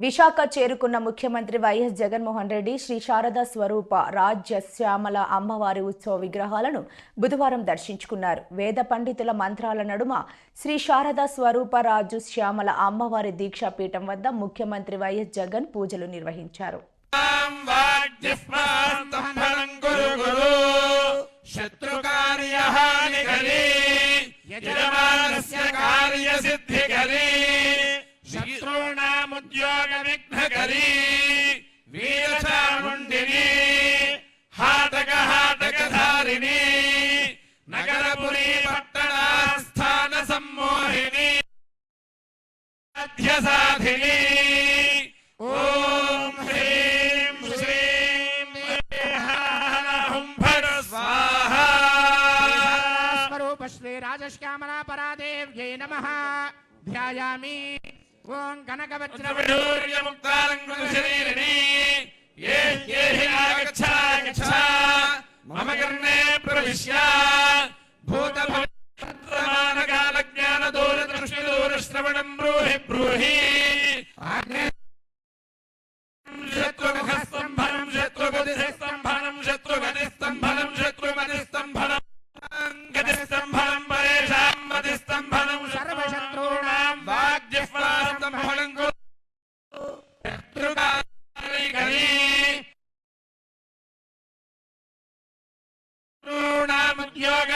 విశాఖ చేరుకున్న ముఖ్యమంత్రి వైఎస్ జగన్మోహన్ రెడ్డి శ్రీ శారదా స్వరూప రాజ్య శ్యామల అమ్మవారి ఉత్సవ విగ్రహాలను బుధవారం దర్శించుకున్నారు. వేద పండితుల మంత్రాల నడుమ శ్రీ శారదా స్వరూప రాజు శ్యామల అమ్మవారి దీక్షాపీఠం వద్ద ముఖ్యమంత్రి వైఎస్ జగన్ పూజలు నిర్వహించారు. వాగ్జిహ్వాస్తంభనం కురు విఘ్నకరీ వీరచాముండిని హాటక హాటకధారిణి నగరపురీ పట్టణాస్థాన సమ్మోహిని సాధిని ఓం హ్రీం శ్రీం స్వాహ స్వరూప శ్రీ రాజశ్యామనా పరాదేవ్యై నమ. ధ్యాయామి. ఓం కనకవచ్రముక్తాలంకుశరీరిణి ఏ ఏ ఆగచ్చ ఆగచ్చ మమ కర్ణే ప్రవిశ్య. భూత భవిష్యత్మానకాల జ్ఞాన దూర దృష్టి దూర శ్రవణం సర్వశత్రూణాం సర్వశత్రూణాం వాగ్జస్వార్థం ఫలం కురు శత్రుకారణి శత్రూణాం ఉద్యోగ